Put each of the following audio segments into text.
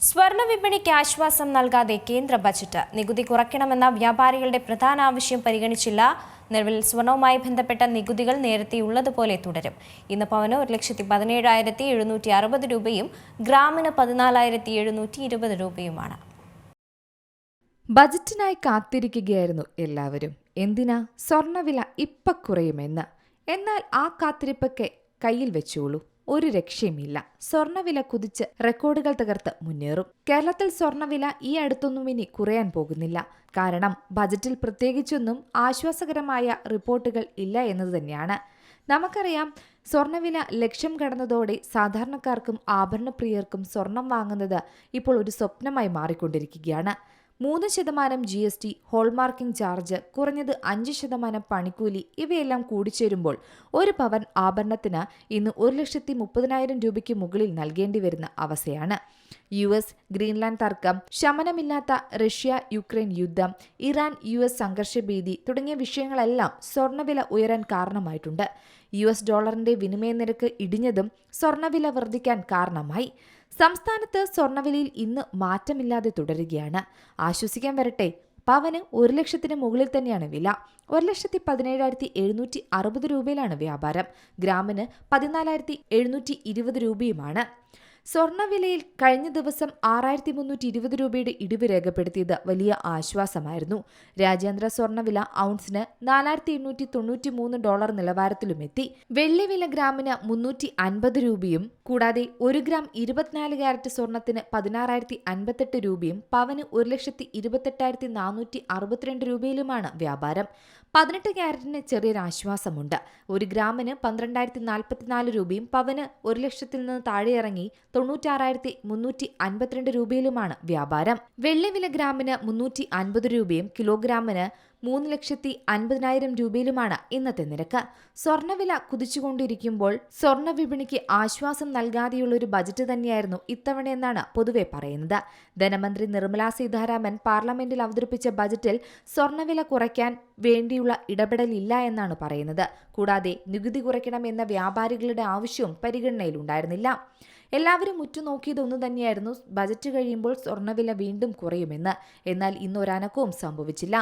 സ്വർണ വിപണിക്ക് ആശ്വാസം നൽകാതെ കേന്ദ്ര ബജറ്റ്. നികുതി കുറയ്ക്കണമെന്ന വ്യാപാരികളുടെ പ്രധാന ആവശ്യം പരിഗണിച്ചില്ല. നിലവിൽ സ്വർണവുമായി ബന്ധപ്പെട്ട നികുതികൾ നേരത്തെയുള്ളതുപോലെ തുടരും. ഇന്ന് പവന് ഒരു ലക്ഷത്തി പതിനേഴായിരത്തി എഴുന്നൂറ്റി അറുപത് രൂപയും ഗ്രാമിന് പതിനാലായിരത്തി എഴുന്നൂറ്റി ഇരുപത് രൂപയുമാണ്. ബജറ്റിനായി കാത്തിരിക്കുകയായിരുന്നു എല്ലാവരും. എന്തിനാ സ്വർണവില ഇപ്പ കുറയുമെന്ന്? എന്നാൽ ആ കാത്തിരിപ്പൊക്കെ കയ്യിൽ വെച്ചോളൂ. ഒരു രക്ഷയുമില്ല. സ്വർണവില കുതിച്ച് റെക്കോർഡുകൾ തകർത്ത് മുന്നേറും. കേരളത്തിൽ സ്വർണവില ഈ അടുത്തൊന്നും ഇനി കുറയാൻ പോകുന്നില്ല. കാരണം ബജറ്റിൽ പ്രത്യേകിച്ചൊന്നും ആശ്വാസകരമായ റിപ്പോർട്ടുകൾ ഇല്ല എന്നത് തന്നെയാണ്. നമുക്കറിയാം സ്വർണവില ലക്ഷ്യം കടന്നതോടെ സാധാരണക്കാർക്കും ആഭരണപ്രിയർക്കും സ്വർണം വാങ്ങുന്നത് ഇപ്പോൾ ഒരു സ്വപ്നമായി മാറിക്കൊണ്ടിരിക്കുകയാണ്. മൂന്ന് ശതമാനം G S T hallmarking charge കുറഞ്ഞത് അഞ്ച് ശതമാനം പണിക്കൂലി ഇവയെല്ലാം കൂടിച്ചേരുമ്പോൾ ഒരു പവൻ ആഭരണത്തിന് ഇന്ന് ഒരു ലക്ഷത്തി മുപ്പതിനായിരം രൂപയ്ക്ക് മുകളിൽ നൽകേണ്ടി വരുന്ന അവസ്ഥയാണ്. യു എസ് ഗ്രീൻലാൻഡ് തർക്കം ശമനമില്ലാത്ത റഷ്യ യുക്രൈൻ യുദ്ധം ഇറാൻ യു എസ് സംഘർഷഭീതി തുടങ്ങിയ വിഷയങ്ങളെല്ലാം സ്വർണവില ഉയരാൻ കാരണമായിട്ടുണ്ട്. യു എസ് ഡോളറിന്റെ വിനിമയ നിരക്ക് ഇടിഞ്ഞതും സ്വർണവില വർദ്ധിക്കാൻ കാരണമായി. സംസ്ഥാനത്ത് സ്വർണവിലയിൽ ഇന്ന് മാറ്റമില്ലാതെ തുടരുകയാണ്. ആശ്വസിക്കാൻ വരട്ടെ. പവന് ഒരു ലക്ഷത്തിന് മുകളിൽ തന്നെയാണ് വില. ഒരു ലക്ഷത്തി പതിനേഴായിരത്തി എഴുന്നൂറ്റി അറുപത് രൂപയിലാണ് വ്യാപാരം. ഗ്രാമിന് പതിനാലായിരത്തി എഴുന്നൂറ്റി ഇരുപത് രൂപയുമാണ്. സ്വർണവിലയിൽ കഴിഞ്ഞ ദിവസം ആറായിരത്തി മുന്നൂറ്റി ഇരുപത് രൂപയുടെ ഇടിവ് രേഖപ്പെടുത്തിയത് വലിയ ആശ്വാസമായിരുന്നു. രാജ്യാന്തര സ്വർണവില ഔൺസിന് നാലായിരത്തി എണ്ണൂറ്റി തൊണ്ണൂറ്റി മൂന്ന് ഡോളർ നിലവാരത്തിലുമെത്തി. വെള്ളിവില ഗ്രാമിന് മുന്നൂറ്റി അൻപത് രൂപയും കൂടാതെ ഒരു ഗ്രാം ഇരുപത്തിനാല് ക്യാരറ്റ് സ്വർണത്തിന് പതിനാറായിരത്തി അൻപത്തെട്ട് രൂപയും പവന് ഒരു ലക്ഷത്തി ഇരുപത്തെട്ടായിരത്തി നാനൂറ്റി അറുപത്തിരണ്ട് രൂപയിലുമാണ് വ്യാപാരം. പതിനെട്ട് ക്യാരറ്റിന് ചെറിയൊരു ആശ്വാസമുണ്ട്. ഒരു ഗ്രാമിന് പന്ത്രണ്ടായിരത്തി നാൽപ്പത്തിനാല് രൂപയും പവന് ഒരു ലക്ഷത്തിൽ നിന്ന് താഴെയിറങ്ങി തൊണ്ണൂറ്റാറായിരത്തി മുന്നൂറ്റി അൻപത്തിരണ്ട് രൂപയിലുമാണ് വ്യാപാരം. വെള്ളിവില ഗ്രാമിന് മുന്നൂറ്റി അൻപത് രൂപയും കിലോഗ്രാമിന് മൂന്ന് ലക്ഷത്തി അൻപതിനായിരം രൂപയിലുമാണ് ഇന്നത്തെ നിരക്ക്. സ്വർണവില കുതിച്ചുകൊണ്ടിരിക്കുമ്പോൾ സ്വർണ വിപണിക്ക് ആശ്വാസം നൽകാതെയുള്ള ഒരു ബജറ്റ് തന്നെയായിരുന്നു ഇത്തവണയെന്നാണ് പൊതുവെ പറയുന്നത്. ധനമന്ത്രി നിർമ്മലാ സീതാരാമൻ പാർലമെന്റിൽ അവതരിപ്പിച്ച ബജറ്റിൽ സ്വർണവില കുറയ്ക്കാൻ വേണ്ടിയുള്ള ഇടപെടലില്ല എന്നാണ് പറയുന്നത്. കൂടാതെ നികുതി കുറയ്ക്കണമെന്ന വ്യാപാരികളുടെ ആവശ്യവും പരിഗണനയിലുണ്ടായിരുന്നില്ല. എല്ലാവരും ഉറ്റുനോക്കിയത് ഒന്നു തന്നെയായിരുന്നു. ബജറ്റ് കഴിയുമ്പോൾ സ്വർണവില വീണ്ടും കുറയുമെന്ന്. എന്നാൽ ഇന്നൊരനക്കവും സംഭവിച്ചില്ല.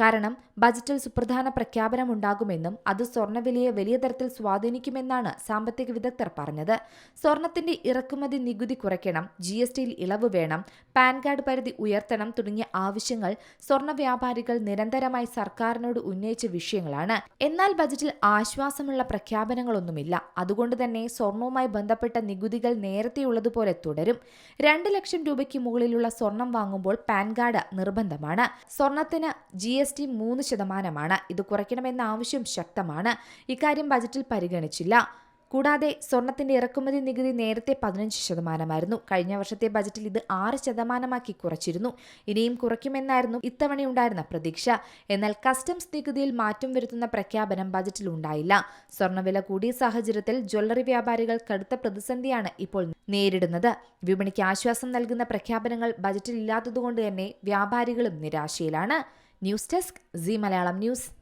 കാരണം ബജറ്റിൽ സുപ്രധാന പ്രഖ്യാപനം ഉണ്ടാകുമെന്നും അത് സ്വർണവിലയെ വലിയ തരത്തിൽ സ്വാധീനിക്കുമെന്നാണ് സാമ്പത്തിക വിദഗ്ധർ പറഞ്ഞത്. സ്വർണത്തിന്റെ ഇറക്കുമതി നികുതി കുറയ്ക്കണം ജി എസ് ടിയിൽ ഇളവ് വേണം പാൻ കാർഡ് പരിധി ഉയർത്തണം തുടങ്ങിയ ആവശ്യങ്ങൾ സ്വർണ വ്യാപാരികൾ നിരന്തരമായി സർക്കാരിനോട് ഉന്നയിച്ച വിഷയങ്ങളാണ്. എന്നാൽ ബജറ്റിൽ ആശ്വാസമുള്ള പ്രഖ്യാപനങ്ങളൊന്നുമില്ല. അതുകൊണ്ട് തന്നെ സ്വർണവുമായി ബന്ധപ്പെട്ട നികുതികൾ നേരത്തെയുള്ളതുപോലെ തുടരും. രണ്ട് ലക്ഷം രൂപയ്ക്ക് മുകളിലുള്ള സ്വർണം വാങ്ങുമ്പോൾ പാൻ കാർഡ് നിർബന്ധമാണ്. സ്വർണത്തിന് ജി എസ് ടി മൂന്ന് ശതമാനമാണ്. ഇത് കുറയ്ക്കണമെന്ന ആവശ്യം ശക്തമാണ്. ഇക്കാര്യം ബജറ്റിൽ പരിഗണിച്ചില്ല. കൂടാതെ സ്വർണത്തിന്റെ ഇറക്കുമതി നികുതി നേരത്തെ പതിനഞ്ച് ശതമാനമായിരുന്നു. കഴിഞ്ഞ വർഷത്തെ ബജറ്റിൽ ഇത് ആറ് ശതമാനമാക്കി കുറച്ചിരുന്നു. ഇനിയും കുറയ്ക്കുമെന്നായിരുന്നു ഇത്തവണയുണ്ടായിരുന്ന പ്രതീക്ഷ. എന്നാൽ കസ്റ്റംസ് നികുതിയിൽ മാറ്റം വരുത്തുന്ന പ്രഖ്യാപനം ബജറ്റിൽ ഉണ്ടായില്ല. സ്വർണവില കൂടിയ സാഹചര്യത്തിൽ ജ്വല്ലറി വ്യാപാരികൾ കടുത്ത പ്രതിസന്ധിയാണ് ഇപ്പോൾ നേരിടുന്നത്. വിപണിക്ക് ആശ്വാസം നൽകുന്ന പ്രഖ്യാപനങ്ങൾ ബജറ്റിൽ ഇല്ലാത്തതുകൊണ്ട് തന്നെ വ്യാപാരികളും നിരാശയിലാണ്. News desk C Malayalam news.